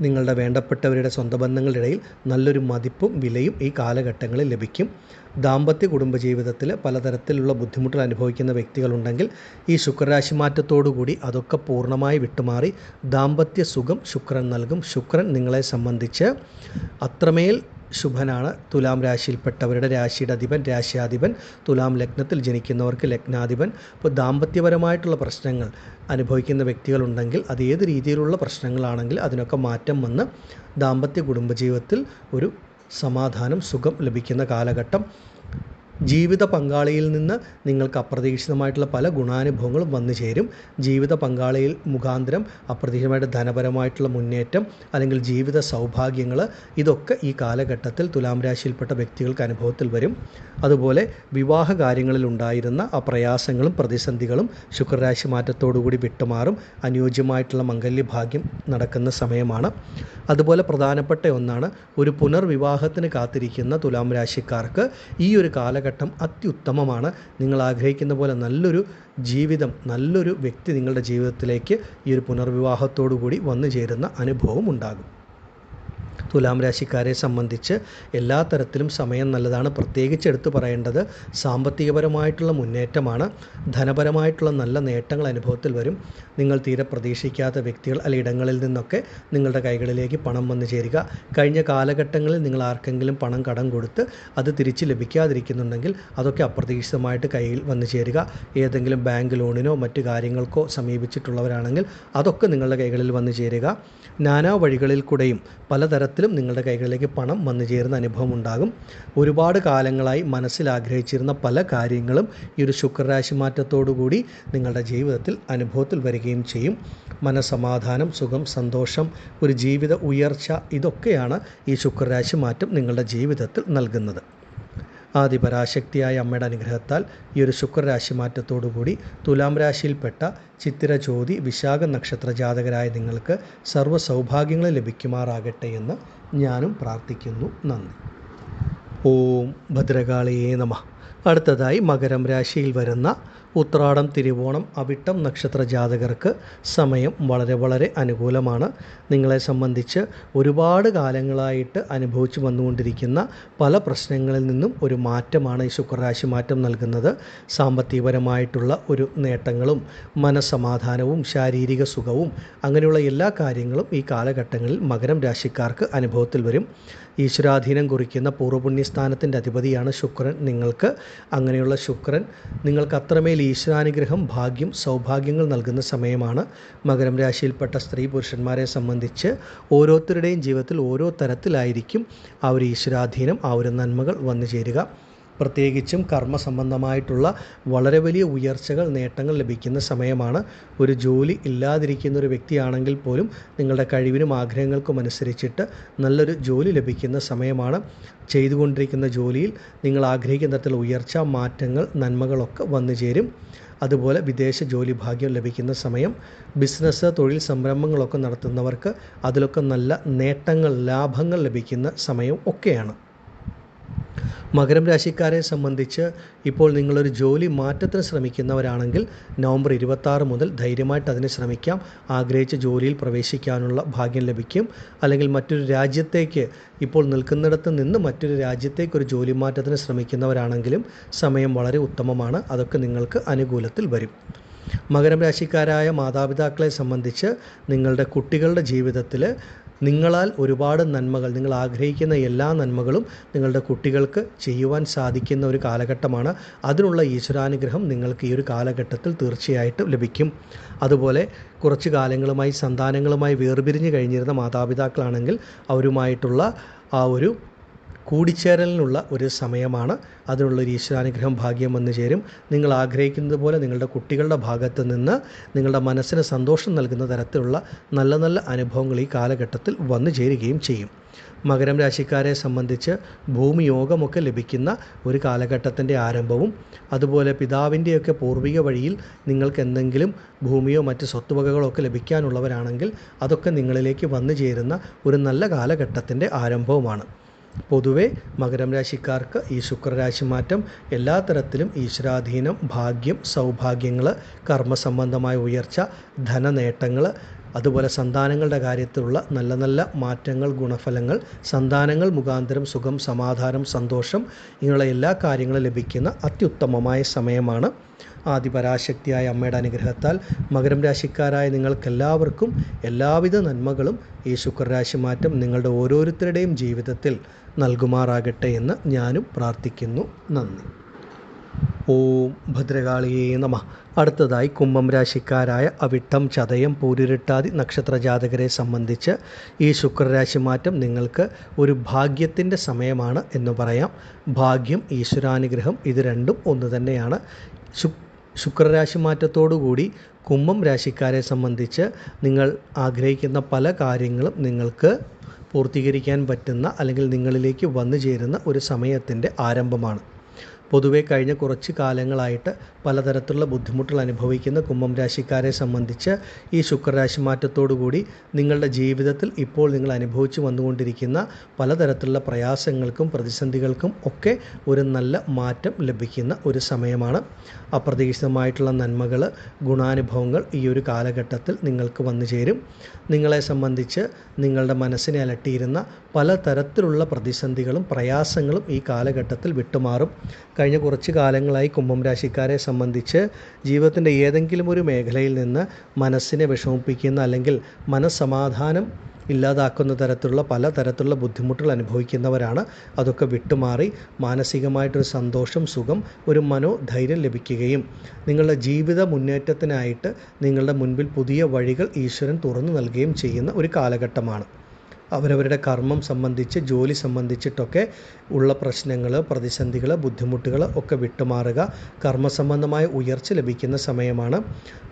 നിങ്ങളുടെ വേണ്ടപ്പെട്ടവരുടെ സ്വന്തം ബന്ധങ്ങളുടെ ഇടയിൽ നല്ലൊരു മതിപ്പും വിലയും ഈ കാലഘട്ടങ്ങളിൽ ലഭിക്കും. ദാമ്പത്യ കുടുംബജീവിതത്തിൽ പലതരത്തിലുള്ള ബുദ്ധിമുട്ടുകൾ അനുഭവിക്കുന്ന വ്യക്തികളുണ്ടെങ്കിൽ ഈ ശുക്രരാശി മാറ്റത്തോടുകൂടി അതൊക്കെ പൂർണമായി വിട്ടുമാറി ദാമ്പത്യ സുഖം ശുക്രൻ നൽകും. ശുക്രൻ നിങ്ങളെ സംബന്ധിച്ച് അത്രമേൽ ശുഭനാണ്. തുലാം രാശിയിൽപ്പെട്ടവരുടെ രാശിയുടെ അധിപൻ രാശിയാധിപൻ തുലാം ലഗ്നത്തിൽ ജനിക്കുന്നവർക്ക് ലഗ്നാധിപൻ. ഇപ്പോൾ ദാമ്പത്യപരമായിട്ടുള്ള പ്രശ്നങ്ങൾ അനുഭവിക്കുന്ന വ്യക്തികളുണ്ടെങ്കിൽ അത് ഏത് രീതിയിലുള്ള പ്രശ്നങ്ങളാണെങ്കിൽ അതിനൊക്കെ മാറ്റം വന്ന് ദാമ്പത്യ കുടുംബജീവിതത്തിൽ ഒരു സമാധാനം സുഖം ലഭിക്കുന്ന കാലഘട്ടം ജീവിത പങ്കാളിയിൽ നിന്ന് നിങ്ങൾക്ക് അപ്രതീക്ഷിതമായിട്ടുള്ള പല ഗുണാനുഭവങ്ങളും വന്നു ചേരും. ജീവിത പങ്കാളിയിൽ മുഖാന്തരം അപ്രതീക്ഷിതമായിട്ട് ധനപരമായിട്ടുള്ള മുന്നേറ്റം അല്ലെങ്കിൽ ജീവിത സൗഭാഗ്യങ്ങൾ ഇതൊക്കെ ഈ കാലഘട്ടത്തിൽ തുലാം രാശിയിൽപ്പെട്ട വ്യക്തികൾക്ക് അനുഭവത്തിൽ വരും. അതുപോലെ വിവാഹ കാര്യങ്ങളിൽ ഉണ്ടായിരുന്ന ആ പ്രയാസങ്ങളും പ്രതിസന്ധികളും ശുക്രരാശി മാറ്റത്തോടുകൂടി വിട്ടുമാറും. അനുയോജ്യമായിട്ടുള്ള മംഗല്യഭാഗ്യം നടക്കുന്ന സമയമാണ്. അതുപോലെ പ്രധാനപ്പെട്ട ഒന്നാണ് ഒരു പുനർവിവാഹത്തിന് കാത്തിരിക്കുന്ന തുലാം രാശിക്കാർക്ക് ഈ ഒരു കാലഘട്ടം അത്യുത്തമമാണ്. നിങ്ങൾ ആഗ്രഹിക്കുന്ന പോലെ നല്ലൊരു ജീവിതം നല്ലൊരു വ്യക്തി നിങ്ങളുടെ ജീവിതത്തിലേക്ക് ഈ ഒരു പുനർവിവാഹത്തോടു കൂടി വന്നു ചേരുന്ന അനുഭവം ഉണ്ടാകും. തുലാം രാശിക്കാരെ സംബന്ധിച്ച് എല്ലാ തരത്തിലും സമയം നല്ലതാണ്. പ്രത്യേകിച്ച് എടുത്തു പറയേണ്ടത് സാമ്പത്തികപരമായിട്ടുള്ള മുന്നേറ്റമാണ്. ധനപരമായിട്ടുള്ള നല്ല നേട്ടങ്ങൾ അനുഭവത്തിൽ വരും. നിങ്ങൾ തീരെ പ്രതീക്ഷിക്കാത്ത വ്യക്തികൾ അല്ലെ ഇടങ്ങളിൽ നിന്നൊക്കെ നിങ്ങളുടെ കൈകളിലേക്ക് പണം വന്നു ചേരുക. കഴിഞ്ഞ കാലഘട്ടങ്ങളിൽ നിങ്ങൾ ആർക്കെങ്കിലും പണം കടം കൊടുത്ത് അത് തിരിച്ച് ലഭിക്കാതിരിക്കുന്നുണ്ടെങ്കിൽ അതൊക്കെ അപ്രതീക്ഷിതമായിട്ട് കയ്യിൽ വന്നു ചേരുക. ഏതെങ്കിലും ബാങ്ക് ലോണിനോ മറ്റു കാര്യങ്ങൾക്കോ സമീപിച്ചിട്ടുള്ളവരാണെങ്കിൽ അതൊക്കെ നിങ്ങളുടെ കൈകളിൽ വന്നു ചേരുക. നാനാ വഴികളിൽ കൂടെയും പലതരത്തിലും നിങ്ങളുടെ കൈകളിലേക്ക് പണം വന്നു ചേരുന്ന അനുഭവം ഉണ്ടാകും. ഒരുപാട് കാലങ്ങളായി മനസ്സിൽ ആഗ്രഹിച്ചിരുന്ന പല കാര്യങ്ങളും ഈ ഒരു ശുക്രരാശി മാറ്റത്തോടുകൂടി നിങ്ങളുടെ ജീവിതത്തിൽ അനുഭവത്തിൽ വരികയും ചെയ്യും. മനസമാധാനം സുഖം സന്തോഷം ഒരു ജീവിത ഉയർച്ച ഇതൊക്കെയാണ് ഈ ശുക്രരാശി മാറ്റം നിങ്ങളുടെ ജീവിതത്തിൽ നൽകുന്നത്. ആദിപരാശക്തിയായ അമ്മയുടെ അനുഗ്രഹത്താൽ ഈ ഒരു ശുക്രരാശി മാറ്റത്തോടുകൂടി തുലാം രാശിയിൽപ്പെട്ട ചിത്തിര ജ്യോതി വിശാഖ നക്ഷത്ര ജാതകരായ നിങ്ങൾക്ക് സർവ സൗഭാഗ്യങ്ങളും ലഭിക്കുമാറാകട്ടെ എന്ന് ഞാനും പ്രാർത്ഥിക്കുന്നു. നന്ദി. ഓം ഭദ്രകാളിയേ നമ. അടുത്തതായി മകരം രാശിയിൽ വരുന്ന ഉത്രാടം തിരുവോണം അവിട്ടം നക്ഷത്ര ജാതകർക്ക് സമയം വളരെ വളരെ അനുകൂലമാണ്. നിങ്ങളെ സംബന്ധിച്ച് ഒരുപാട് കാലങ്ങളായിട്ട് അനുഭവിച്ചു വന്നുകൊണ്ടിരിക്കുന്ന പല പ്രശ്നങ്ങളിൽ നിന്നും ഒരു മാറ്റമാണ് ഈ ശുക്രരാശി മാറ്റം നൽകുന്നത്. സാമ്പത്തികപരമായിട്ടുള്ള ഒരു നേട്ടങ്ങളും മനസ്സമാധാനവും ശാരീരിക സുഖവും അങ്ങനെയുള്ള എല്ലാ കാര്യങ്ങളും ഈ കാലഘട്ടങ്ങളിൽ മകരം രാശിക്കാർക്ക് അനുഭവത്തിൽ വരും. ഈശ്വരാധീനം കുറിക്കുന്ന പൂർവപുണ്യസ്ഥാനത്തിന്റെ അധിപതിയാണ് ശുക്രൻ. നിങ്ങൾക്ക് അങ്ങനെയുള്ള ശുക്രൻ നിങ്ങൾക്ക് അത്രമേൽ ഈശ്വരാനുഗ്രഹം ഭാഗ്യം സൗഭാഗ്യങ്ങൾ നൽകുന്ന സമയമാണ്. മകരം രാശിയിൽപ്പെട്ട സ്ത്രീ പുരുഷന്മാരെ സംബന്ധിച്ച് ഓരോരുത്തരുടെയും ജീവിതത്തിൽ ഓരോ തരത്തിലായിരിക്കും ആ ഒരു ഈശ്വരാധീനം ആ ഒരു നന്മകൾ വന്നു ചേരുക. പ്രത്യേകിച്ചും കർമ്മ സംബന്ധമായിട്ടുള്ള വളരെ വലിയ ഉയർച്ചകൾ നേട്ടങ്ങൾ ലഭിക്കുന്ന സമയമാണ്. ഒരു ജോലി ഇല്ലാതിരിക്കുന്ന ഒരു വ്യക്തിയാണെങ്കിൽ പോലും നിങ്ങളുടെ കഴിവിനും ആഗ്രഹങ്ങൾക്കും അനുസരിച്ചിട്ട് നല്ലൊരു ജോലി ലഭിക്കുന്ന സമയമാണ്. ചെയ്തുകൊണ്ടിരിക്കുന്ന ജോലിയിൽ നിങ്ങൾ ആഗ്രഹിക്കുന്ന തരത്തിലുള്ള ഉയർച്ച മാറ്റങ്ങൾ നന്മകളൊക്കെ വന്നു ചേരും. അതുപോലെ വിദേശ ജോലി ഭാഗ്യം ലഭിക്കുന്ന സമയം ബിസിനസ് തൊഴിൽ സംരംഭങ്ങളൊക്കെ നടത്തുന്നവർക്ക് അതിലൊക്കെ നല്ല നേട്ടങ്ങൾ ലാഭങ്ങൾ ലഭിക്കുന്ന സമയം ഒക്കെയാണ്. മകരം രാശിക്കാരെ സംബന്ധിച്ച് ഇപ്പോൾ നിങ്ങളൊരു ജോലി മാറ്റത്തിന് ശ്രമിക്കുന്നവരാണെങ്കിൽ നവംബർ ഇരുപത്താറ് മുതൽ ധൈര്യമായിട്ട് അതിന് ശ്രമിക്കാം. ആഗ്രഹിച്ച ജോലിയിൽ പ്രവേശിക്കാനുള്ള ഭാഗ്യം ലഭിക്കും. അല്ലെങ്കിൽ മറ്റൊരു രാജ്യത്തേക്ക് ഇപ്പോൾ നിൽക്കുന്നിടത്ത് നിന്ന് മറ്റൊരു രാജ്യത്തേക്ക് ഒരു ജോലി മാറ്റത്തിന് ശ്രമിക്കുന്നവരാണെങ്കിലും സമയം വളരെ ഉത്തമമാണ്. അതൊക്കെ നിങ്ങൾക്ക് അനുകൂലത്തിൽ വരും. മകരം രാശിക്കാരായ മാതാപിതാക്കളെ സംബന്ധിച്ച് നിങ്ങളുടെ കുട്ടികളുടെ ജീവിതത്തിൽ നിങ്ങളാൽ ഒരുപാട് നന്മകൾ നിങ്ങൾ ആഗ്രഹിക്കുന്ന എല്ലാ നന്മകളും നിങ്ങളുടെ കുട്ടികൾക്ക് ചെയ്യുവാൻ സാധിക്കുന്ന ഒരു കാലഘട്ടമാണ്. അതിനുള്ള ഈശ്വരാനുഗ്രഹം നിങ്ങൾക്ക് ഈ ഒരു കാലഘട്ടത്തിൽ തീർച്ചയായിട്ടും ലഭിക്കും. അതുപോലെ കുറച്ച് കാലങ്ങളുമായി സന്താനങ്ങളുമായി വേർപിരിഞ്ഞ് കഴിഞ്ഞിരുന്ന മാതാപിതാക്കളാണെങ്കിൽ അവരുമായിട്ടുള്ള ആ ഒരു കൂടിച്ചേരലിനുള്ള ഒരു സമയമാണ്. അതിനുള്ളൊരു ഈശ്വരാനുഗ്രഹം ഭാഗ്യം വന്നു ചേരും. നിങ്ങൾ ആഗ്രഹിക്കുന്നത് പോലെ നിങ്ങളുടെ കുട്ടികളുടെ ഭാഗത്ത് നിന്ന് നിങ്ങളുടെ മനസ്സിന് സന്തോഷം നൽകുന്ന തരത്തിലുള്ള നല്ല നല്ല അനുഭവങ്ങൾ ഈ കാലഘട്ടത്തിൽ വന്നു ചേരുകയും ചെയ്യും. മകരം രാശിക്കാരെ സംബന്ധിച്ച് ഭൂമിയോഗമൊക്കെ ലഭിക്കുന്ന ഒരു കാലഘട്ടത്തിന്റെ ആരംഭവും അതുപോലെ പിതാവിന്റെയൊക്കെ പൂർവിക വഴിയിൽ നിങ്ങൾക്ക് എന്തെങ്കിലും ഭൂമിയോ മറ്റ് സ്വത്തുവകകളോ ഒക്കെ ലഭിക്കാനുള്ളവരാണെങ്കിൽ അതൊക്കെ നിങ്ങളിലേക്ക് വന്നു ചേരുന്ന ഒരു നല്ല കാലഘട്ടത്തിന്റെ ആരംഭവുമാണ്. പൊതുവെ മകരം രാശിക്കാർക്ക് ഈ ശുക്രരാശി മാറ്റം എല്ലാ തരത്തിലും ഈശ്വരാധീനം ഭാഗ്യം സൗഭാഗ്യങ്ങൾ കർമ്മസംബന്ധമായ ഉയർച്ച ധനനേട്ടങ്ങൾ അതുപോലെ സന്താനങ്ങളുടെ കാര്യത്തിലുള്ള നല്ല നല്ല മാറ്റങ്ങൾ ഗുണഫലങ്ങൾ സന്താനങ്ങൾ മുഖാന്തരം സുഖം സമാധാനം സന്തോഷം ഇങ്ങനെയുള്ള എല്ലാ കാര്യങ്ങളും ലഭിക്കുന്ന അത്യുത്തമമായ സമയമാണ്. ആദിപരാശക്തിയായ അമ്മയുടെ അനുഗ്രഹത്താൽ മകരം രാശിക്കാരായ നിങ്ങൾക്കെല്ലാവർക്കും എല്ലാവിധ നന്മകളും ഈ ശുക്രരാശി മാറ്റം നിങ്ങളുടെ ഓരോരുത്തരുടെയും ജീവിതത്തിൽ നൽകുമാറാകട്ടെ എന്ന് ഞാനും പ്രാർത്ഥിക്കുന്നു. നന്ദി. ഓം ഭദ്രകാളിയേ നമ. അടുത്തതായി കുംഭം രാശിക്കാരായ അവിട്ടം ചതയം പൂരിരുട്ടാതി നക്ഷത്ര ജാതകരെ സംബന്ധിച്ച് ഈ ശുക്രരാശി മാറ്റം നിങ്ങൾക്ക് ഒരു ഭാഗ്യത്തിന്റെ സമയമാണ് എന്ന് പറയാം. ഭാഗ്യം ഈശ്വരാനുഗ്രഹം ഇത് രണ്ടും ഒന്ന് തന്നെയാണ്. ശു ശുക്രരാശി മാറ്റത്തോടുകൂടി കുംഭം രാശിക്കാരെ സംബന്ധിച്ച് നിങ്ങൾ ആഗ്രഹിക്കുന്ന പല കാര്യങ്ങളും നിങ്ങൾക്ക് പൂർത്തീകരിക്കാൻ പറ്റുന്ന അല്ലെങ്കിൽ നിങ്ങളിലേക്ക് വന്നു ചേരുന്ന ഒരു സമയത്തിന്റെ ആരംഭമാണ്. പൊതുവെ കഴിഞ്ഞ കുറച്ച് കാലങ്ങളായിട്ട് പലതരത്തിലുള്ള ബുദ്ധിമുട്ടുകൾ അനുഭവിക്കുന്ന കുംഭം രാശിക്കാരെ സംബന്ധിച്ച് ഈ ശുക്രരാശി മാറ്റത്തോടുകൂടി നിങ്ങളുടെ ജീവിതത്തിൽ ഇപ്പോൾ നിങ്ങൾ അനുഭവിച്ചു വന്നുകൊണ്ടിരിക്കുന്ന പലതരത്തിലുള്ള പ്രയാസങ്ങൾക്കും പ്രതിസന്ധികൾക്കും ഒക്കെ ഒരു നല്ല മാറ്റം ലഭിക്കുന്ന ഒരു സമയമാണ്. അപ്രതീക്ഷിതമായിട്ടുള്ള നന്മകൾ ഗുണാനുഭവങ്ങൾ ഈ ഒരു കാലഘട്ടത്തിൽ നിങ്ങൾക്ക് വന്നു ചേരും. നിങ്ങളെ സംബന്ധിച്ച് നിങ്ങളുടെ മനസ്സിനെ അലട്ടിയിരുന്ന പലതരത്തിലുള്ള പ്രതിസന്ധികളും പ്രയാസങ്ങളും ഈ കാലഘട്ടത്തിൽ വിട്ടുമാറും. കഴിഞ്ഞ കുറച്ച് കാലങ്ങളായി കുംഭം രാശിക്കാരെ സംബന്ധിച്ച് ജീവിതത്തിന്റെ ഏതെങ്കിലും ഒരു മേഖലയിൽ നിന്ന് മനസ്സിനെ വിഷമിപ്പിക്കുന്ന അല്ലെങ്കിൽ മനസ്സമാധാനം ഇല്ലാതാക്കുന്ന തരത്തിലുള്ള പല തരത്തിലുള്ള ബുദ്ധിമുട്ടുകൾ അനുഭവിക്കുന്നവരാണ്. അതൊക്കെ വിട്ടുമാറി മാനസികമായിട്ടൊരു സന്തോഷം സുഖം ഒരു മനോധൈര്യം ലഭിക്കുകയും നിങ്ങളുടെ ജീവിത മുന്നേറ്റത്തിനായിട്ട് നിങ്ങളുടെ മുൻപിൽ പുതിയ വഴികൾ ഈശ്വരൻ തുറന്നു നൽകുകയും ചെയ്യുന്ന ഒരു കാലഘട്ടമാണ്. അവരവരുടെ കർമ്മം സംബന്ധിച്ച് ജോലി സംബന്ധിച്ചിട്ടൊക്കെ ഉള്ള പ്രശ്നങ്ങൾ പ്രതിസന്ധികൾ ബുദ്ധിമുട്ടുകൾ ഒക്കെ വിട്ടുമാറുക. കർമ്മസംബന്ധമായ ഉയർച്ച ലഭിക്കുന്ന സമയമാണ്.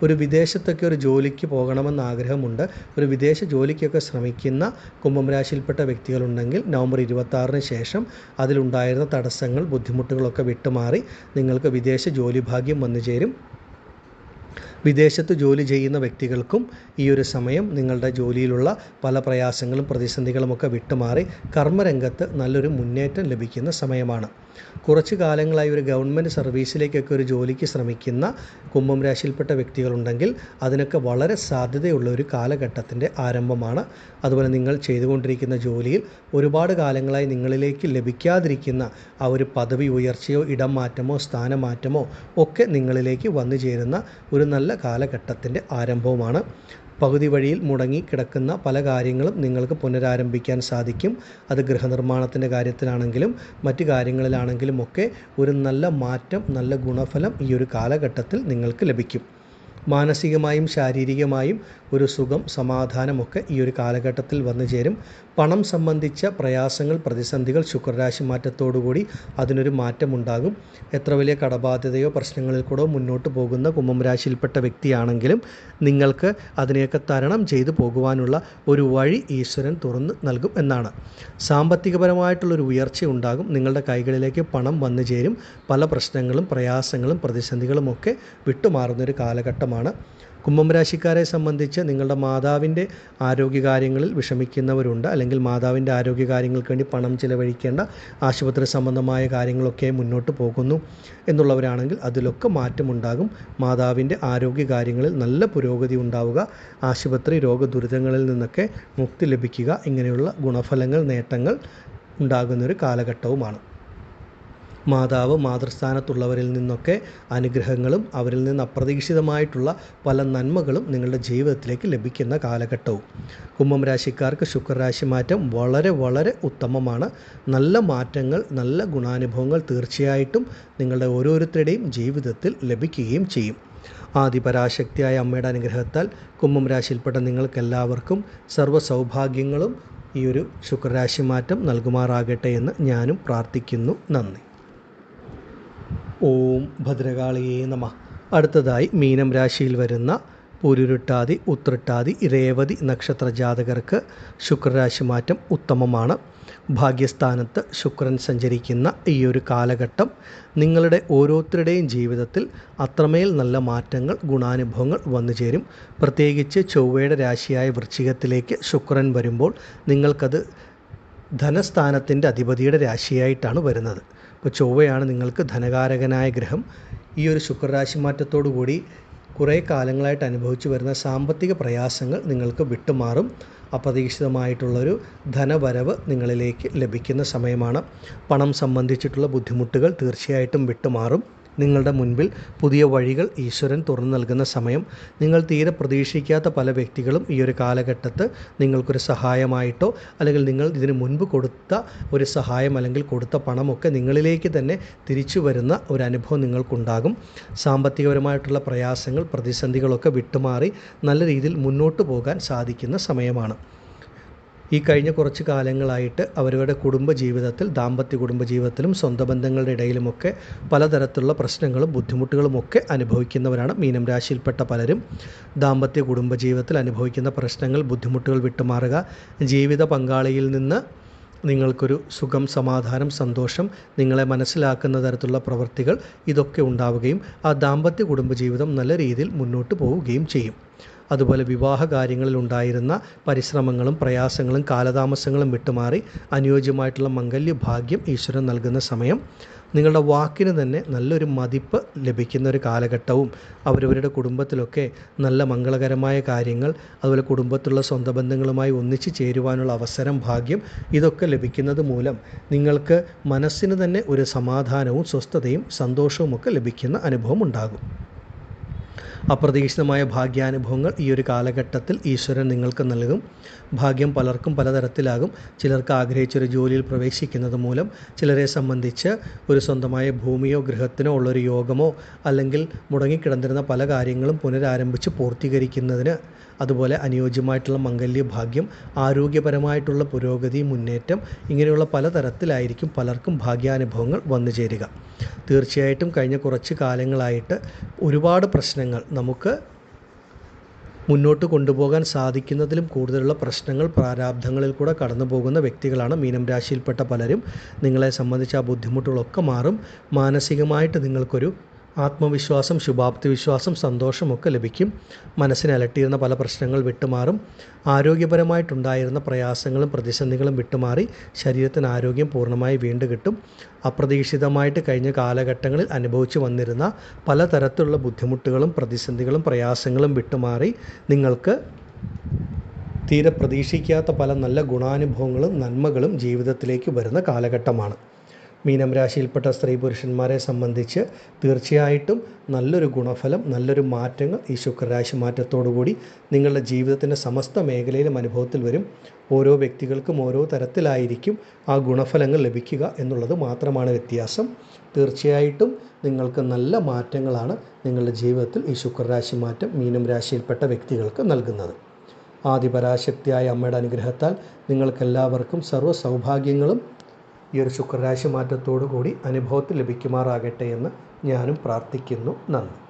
ഒരു വിദേശത്തൊക്കെ ഒരു ജോലിക്ക് പോകണമെന്ന് ആഗ്രഹമുണ്ട്. ഒരു വിദേശ ജോലിക്കൊക്കെ ശ്രമിക്കുന്ന കുംഭം രാശിയിൽപ്പെട്ട വ്യക്തികളുണ്ടെങ്കിൽ നവംബർ ഇരുപത്താറിന് ശേഷം അതിലുണ്ടായിരുന്ന തടസ്സങ്ങൾ ബുദ്ധിമുട്ടുകളൊക്കെ വിട്ടുമാറി നിങ്ങൾക്ക് വിദേശ ജോലി ഭാഗ്യം വന്നു ചേരും വിദേശത്ത് ജോലി ചെയ്യുന്ന വ്യക്തികൾക്കും ഈ ഒരു സമയം നിങ്ങളുടെ ജോലിയിലുള്ള പല പ്രയാസങ്ങളും പ്രതിസന്ധികളുമൊക്കെ വിട്ടുമാറി കർമ്മരംഗത്ത് നല്ലൊരു മുന്നേറ്റം ലഭിക്കുന്ന സമയമാണ്. കുറച്ച് കാലങ്ങളായി ഒരു ഗവൺമെന്റ് സർവീസിലേക്കൊക്കെ ഒരു ജോലിക്ക് ശ്രമിക്കുന്ന കുംഭം രാശിയിൽപ്പെട്ട വ്യക്തികളുണ്ടെങ്കിൽ അതിനൊക്കെ വളരെ സാധ്യതയുള്ള ഒരു കാലഘട്ടത്തിന്റെ ആരംഭമാണ്. അതുപോലെ നിങ്ങൾ ചെയ്തുകൊണ്ടിരിക്കുന്ന ജോലിയിൽ ഒരുപാട് കാലങ്ങളായി നിങ്ങളിലേക്ക് ലഭിക്കാതിരിക്കുന്ന ആ ഒരു പദവി ഉയർച്ചയോ ഇടം മാറ്റമോ സ്ഥാനമാറ്റമോ ഒക്കെ നിങ്ങളിലേക്ക് വന്നു ചേരുന്ന ഒരു നല്ല കാലഘട്ടത്തിന്റെ ആരംഭവുമാണ്. പകുതി വഴിയിൽ മുടങ്ങി കിടക്കുന്ന പല കാര്യങ്ങളും നിങ്ങൾക്ക് പുനരാരംഭിക്കാൻ സാധിക്കും. അത് ഗൃഹനിർമ്മാണത്തിന്റെ കാര്യത്തിലാണെങ്കിലും മറ്റു കാര്യങ്ങളിലാണെങ്കിലും ഒക്കെ ഒരു നല്ല മാറ്റം നല്ല ഗുണഫലം ഈ ഒരു കാലഘട്ടത്തിൽ നിങ്ങൾക്ക് ലഭിക്കും. മാനസികമായും ശാരീരികമായും ഒരു സുഖം സമാധാനമൊക്കെ ഈ ഒരു കാലഘട്ടത്തിൽ വന്നു ചേരും. പണം സംബന്ധിച്ച പ്രയാസങ്ങൾ പ്രതിസന്ധികൾ ശുക്രരാശി മാറ്റത്തോടുകൂടി അതിനൊരു മാറ്റമുണ്ടാകും. എത്ര വലിയ കടബാധ്യതയോ പ്രശ്നങ്ങളിൽ കൂടെ മുന്നോട്ട് പോകുന്ന കുംഭം രാശിയിൽപ്പെട്ട വ്യക്തിയാണെങ്കിലും നിങ്ങൾക്ക് അതിനെയൊക്കെ തരണം ചെയ്തു പോകുവാനുള്ള ഒരു വഴി ഈശ്വരൻ തുറന്ന് നൽകും എന്നാണ്. സാമ്പത്തികപരമായിട്ടുള്ളൊരു ഉയർച്ച ഉണ്ടാകും. നിങ്ങളുടെ കൈകളിലേക്ക് പണം വന്നു ചേരും. പല പ്രശ്നങ്ങളും പ്രയാസങ്ങളും പ്രതിസന്ധികളും ഒക്കെ വിട്ടുമാറുന്നൊരു കാലഘട്ടമാണ്. കുംഭം രാശിക്കാരെ സംബന്ധിച്ച് നിങ്ങളുടെ മാതാവിന്റെ ആരോഗ്യകാര്യങ്ങളിൽ വിഷമിക്കുന്നവരുണ്ട്. അല്ലെങ്കിൽ മാതാവിന്റെ ആരോഗ്യകാര്യങ്ങൾക്ക് വേണ്ടി പണം ചിലവഴിക്കേണ്ട ആശുപത്രി സംബന്ധമായ കാര്യങ്ങളൊക്കെ മുന്നോട്ട് പോകുന്നു എന്നുള്ളവരാണെങ്കിൽ അതിലൊക്കെ മാറ്റമുണ്ടാകും. മാതാവിന്റെ ആരോഗ്യകാര്യങ്ങളിൽ നല്ല പുരോഗതി ഉണ്ടാവുക ആശുപത്രി രോഗദുരിതങ്ങളിൽ നിന്നൊക്കെ മുക്തി ലഭിക്കുക ഇങ്ങനെയുള്ള ഗുണഫലങ്ങൾ നേട്ടങ്ങൾ ഉണ്ടാകുന്നൊരു കാലഘട്ടവുമാണ്. മാതാവ് മാതൃസ്ഥാനത്തുള്ളവരിൽ നിന്നൊക്കെ അനുഗ്രഹങ്ങളും അവരിൽ നിന്ന് അപ്രതീക്ഷിതമായിട്ടുള്ള പല നന്മകളും നിങ്ങളുടെ ജീവിതത്തിലേക്ക് ലഭിക്കുന്ന കാലഘട്ടവും. കുംഭം രാശിക്കാർക്ക് ശുക്രരാശി മാറ്റം വളരെ വളരെ ഉത്തമമാണ്. നല്ല മാറ്റങ്ങൾ നല്ല ഗുണാനുഭവങ്ങൾ തീർച്ചയായിട്ടും നിങ്ങളുടെ ഓരോരുത്തരുടെയും ജീവിതത്തിൽ ലഭിക്കുകയും ചെയ്യും. ആദിപരാശക്തിയായ അമ്മയുടെ അനുഗ്രഹത്താൽ കുംഭം രാശിയിൽപ്പെട്ട നിങ്ങൾക്കെല്ലാവർക്കും സർവ സൗഭാഗ്യങ്ങളും ഈ ഒരു ശുക്രരാശി മാറ്റം നൽകുമാറാകട്ടെ എന്ന് ഞാനും പ്രാർത്ഥിക്കുന്നു. നന്ദി. ഓം ഭദ്രകാളിയേ നമ. അടുത്തതായി മീനം രാശിയിൽ വരുന്ന പൂരുരുട്ടാതി ഉത്രട്ടാതി രേവതി നക്ഷത്ര ജാതകർക്ക് ശുക്രരാശി മാറ്റം ഉത്തമമാണ്. ഭാഗ്യസ്ഥാനത്ത് ശുക്രൻ സഞ്ചരിക്കുന്ന ഈ ഒരു കാലഘട്ടം നിങ്ങളുടെ ഓരോരുത്തരുടെയും ജീവിതത്തിൽ അത്രമേൽ നല്ല മാറ്റങ്ങൾ ഗുണാനുഭവങ്ങൾ വന്നു ചേരും. പ്രത്യേകിച്ച് ചൊവ്വയുടെ രാശിയായ വൃശ്ചികത്തിലേക്ക് ശുക്രൻ വരുമ്പോൾ നിങ്ങൾക്കത് ധനസ്ഥാനത്തിന്റെ അധിപതിയുടെ രാശിയായിട്ടാണ് വരുന്നത്. ഇപ്പോൾ ചൊവ്വയാണ് നിങ്ങൾക്ക് ധനകാരകനായ ഗ്രഹം. ഈ ഒരു ശുക്രരാശി മാറ്റത്തോടു കൂടി കുറേ കാലങ്ങളായിട്ട് അനുഭവിച്ചു വരുന്ന സാമ്പത്തിക പ്രയാസങ്ങൾ നിങ്ങൾക്ക് വിട്ടുമാറും. അപ്രതീക്ഷിതമായിട്ടുള്ളൊരു ധനവരവ് നിങ്ങളിലേക്ക് ലഭിക്കുന്ന സമയമാണ്. പണം സംബന്ധിച്ചിട്ടുള്ള ബുദ്ധിമുട്ടുകൾ തീർച്ചയായിട്ടും വിട്ടുമാറും. നിങ്ങളുടെ മുൻപിൽ പുതിയ വഴികൾ ഈശ്വരൻ തുറന്നു നൽകുന്ന സമയം. നിങ്ങൾ തീരെ പ്രതീക്ഷിക്കാത്ത പല വ്യക്തികളും ഈ ഒരു കാലഘട്ടത്ത് നിങ്ങൾക്കൊരു സഹായമായിട്ടോ അല്ലെങ്കിൽ നിങ്ങൾ ഇതിന് മുൻപ് കൊടുത്ത ഒരു സഹായം അല്ലെങ്കിൽ കൊടുത്ത പണമൊക്കെ നിങ്ങളിലേക്ക് തന്നെ തിരിച്ചു വരുന്ന ഒരു അനുഭവം നിങ്ങൾക്കുണ്ടാകും. സാമ്പത്തികപരമായിട്ടുള്ള പ്രയാസങ്ങൾ പ്രതിസന്ധികളൊക്കെ വിട്ടുമാറി നല്ല രീതിയിൽ മുന്നോട്ട് പോകാൻ സാധിക്കുന്ന സമയമാണ്. ഈ കഴിഞ്ഞ കുറച്ച് കാലങ്ങളായിട്ട് അവരുടെ കുടുംബ ജീവിതത്തിൽ ദാമ്പത്യ കുടുംബ ജീവിതത്തിലും സ്വന്തം ബന്ധങ്ങളുടെ ഇടയിലുമൊക്കെ പലതരത്തിലുള്ള പ്രശ്നങ്ങളും ബുദ്ധിമുട്ടുകളും ഒക്കെ അനുഭവിക്കുന്നവരാണ് മീനം രാശിയിൽപ്പെട്ട പലരും. ദാമ്പത്യ കുടുംബ ജീവിതത്തിൽ അനുഭവിക്കുന്ന പ്രശ്നങ്ങൾ ബുദ്ധിമുട്ടുകൾ വിട്ടുമാറുക ജീവിത പങ്കാളിയിൽ നിന്ന് നിങ്ങൾക്കൊരു സുഖം സമാധാനം സന്തോഷം നിങ്ങളെ മനസ്സിലാക്കുന്ന തരത്തിലുള്ള പ്രവൃത്തികൾ ഇതൊക്കെ ഉണ്ടാവുകയും ആ ദാമ്പത്യ കുടുംബ ജീവിതം നല്ല രീതിയിൽ മുന്നോട്ട് പോവുകയും ചെയ്യും. അതുപോലെ വിവാഹ കാര്യങ്ങളിൽ ഉണ്ടായിരുന്ന പരിശ്രമങ്ങളും പ്രയാസങ്ങളും കാലതാമസങ്ങളും വിട്ടുമാറി അനുയോജ്യമായിട്ടുള്ള മംഗല്യ ഭാഗ്യം ഈശ്വരൻ നൽകുന്ന സമയം നിങ്ങളുടെ വാക്കിന് തന്നെ നല്ലൊരു മതിപ്പ് ലഭിക്കുന്ന ഒരു കാലഘട്ടവും അവരവരുടെ കുടുംബത്തിലൊക്കെ നല്ല മംഗളകരമായ കാര്യങ്ങൾ അതുപോലെ കുടുംബത്തിലുള്ള സ്വന്തം ബന്ധങ്ങളുമായി ഒന്നിച്ചു ചേരുവാനുള്ള അവസരം ഭാഗ്യം ഇതൊക്കെ ലഭിക്കുന്നത് മൂലം നിങ്ങൾക്ക് മനസ്സിന് തന്നെ ഒരു സമാധാനവും സ്വസ്ഥതയും സന്തോഷവുമൊക്കെ ലഭിക്കുന്ന അനുഭവം ഉണ്ടാകും. അപ്രതീക്ഷിതമായ ഭാഗ്യാനുഭവങ്ങൾ ഈ ഒരു കാലഘട്ടത്തിൽ ഈശ്വരൻ നിങ്ങൾക്ക് നൽകും. ഭാഗ്യം പലർക്കും പലതരത്തിലാകും. ചിലർക്ക് ആഗ്രഹിച്ചൊരു ജോലിയിൽ പ്രവേശിക്കുന്നത് മൂലം ചിലരെ സംബന്ധിച്ച് ഒരു സ്വന്തമായ ഭൂമിയോ ഗൃഹത്തിനോ ഉള്ളൊരു യോഗമോ അല്ലെങ്കിൽ മുടങ്ങിക്കിടന്നിരുന്ന പല കാര്യങ്ങളും പുനരാരംഭിച്ച് പൂർത്തീകരിക്കുന്നതിന് അതുപോലെ അനുയോജ്യമായിട്ടുള്ള മംഗല്യ ഭാഗ്യം ആരോഗ്യപരമായിട്ടുള്ള പുരോഗതി മുന്നേറ്റം ഇങ്ങനെയുള്ള പലതരത്തിലായിരിക്കും പലർക്കും ഭാഗ്യാനുഭവങ്ങൾ വന്നു ചേരുക. തീർച്ചയായിട്ടും കഴിഞ്ഞ കുറച്ച് കാലങ്ങളായിട്ട് ഒരുപാട് പ്രശ്നങ്ങൾ നമുക്ക് മുന്നോട്ട് കൊണ്ടുപോകാൻ സാധിക്കുന്നതിലും കൂടുതലുള്ള പ്രശ്നങ്ങൾ പ്രാരാബ്ധങ്ങളിൽ കൂടെ കടന്നു പോകുന്ന വ്യക്തികളാണ് മീനം രാശിയിൽപ്പെട്ട പലരും. നിങ്ങളെ സംബന്ധിച്ച് ആ ബുദ്ധിമുട്ടുകളൊക്കെ മാറും. മാനസികമായിട്ട് നിങ്ങൾക്കൊരു ആത്മവിശ്വാസം ശുഭാപ്തി വിശ്വാസം സന്തോഷമൊക്കെ ലഭിക്കും. മനസ്സിനെ അലട്ടിയിരുന്ന പല പ്രശ്നങ്ങൾ വിട്ടുമാറും. ആരോഗ്യപരമായിട്ടുണ്ടായിരുന്ന പ്രയാസങ്ങളും പ്രതിസന്ധികളും വിട്ടുമാറി ശരീരത്തിന് ആരോഗ്യം പൂർണമായി വീണ്ടും കിട്ടും അപ്രതീക്ഷിതമായിട്ട് കഴിഞ്ഞ കാലഘട്ടങ്ങളിൽ അനുഭവിച്ചു വന്നിരുന്ന പലതരത്തിലുള്ള ബുദ്ധിമുട്ടുകളും പ്രതിസന്ധികളും പ്രയാസങ്ങളും വിട്ടുമാറി നിങ്ങൾക്ക് തീരെ പ്രതീക്ഷിക്കാത്ത പല നല്ല ഗുണാനുഭവങ്ങളും നന്മകളും ജീവിതത്തിലേക്ക് വരുന്ന കാലഘട്ടമാണ്. മീനം രാശിയിൽപ്പെട്ട സ്ത്രീ പുരുഷന്മാരെ സംബന്ധിച്ച് തീർച്ചയായിട്ടും നല്ലൊരു ഗുണഫലം നല്ലൊരു മാറ്റങ്ങൾ ഈ ശുക്രരാശി മാറ്റത്തോടുകൂടി നിങ്ങളുടെ ജീവിതത്തിന്റെ സമസ്ത മേഖലയിലും അനുഭവത്തിൽ വരും. ഓരോ വ്യക്തികൾക്കും ഓരോ തരത്തിലായിരിക്കും ആ ഗുണഫലങ്ങൾ ലഭിക്കുക എന്നുള്ളത് മാത്രമാണ് വ്യത്യാസം. തീർച്ചയായിട്ടും നിങ്ങൾക്ക് നല്ല മാറ്റങ്ങളാണ് നിങ്ങളുടെ ജീവിതത്തിൽ ഈ ശുക്രരാശി മാറ്റം മീനം രാശിയിൽപ്പെട്ട വ്യക്തികൾക്ക് നൽകുന്നത്. ആദിപരാശക്തിയായ അമ്മയുടെ അനുഗ്രഹത്താൽ നിങ്ങൾക്കെല്ലാവർക്കും സർവ സൗഭാഗ്യങ്ങളും ഈ ഒരു ശുക്രരാശി മാറ്റത്തോടു കൂടി അനുഭവത്തിൽ ലഭിക്കുമാറാകട്ടെ എന്ന് ഞാനും പ്രാർത്ഥിക്കുന്നു. നന്ദി.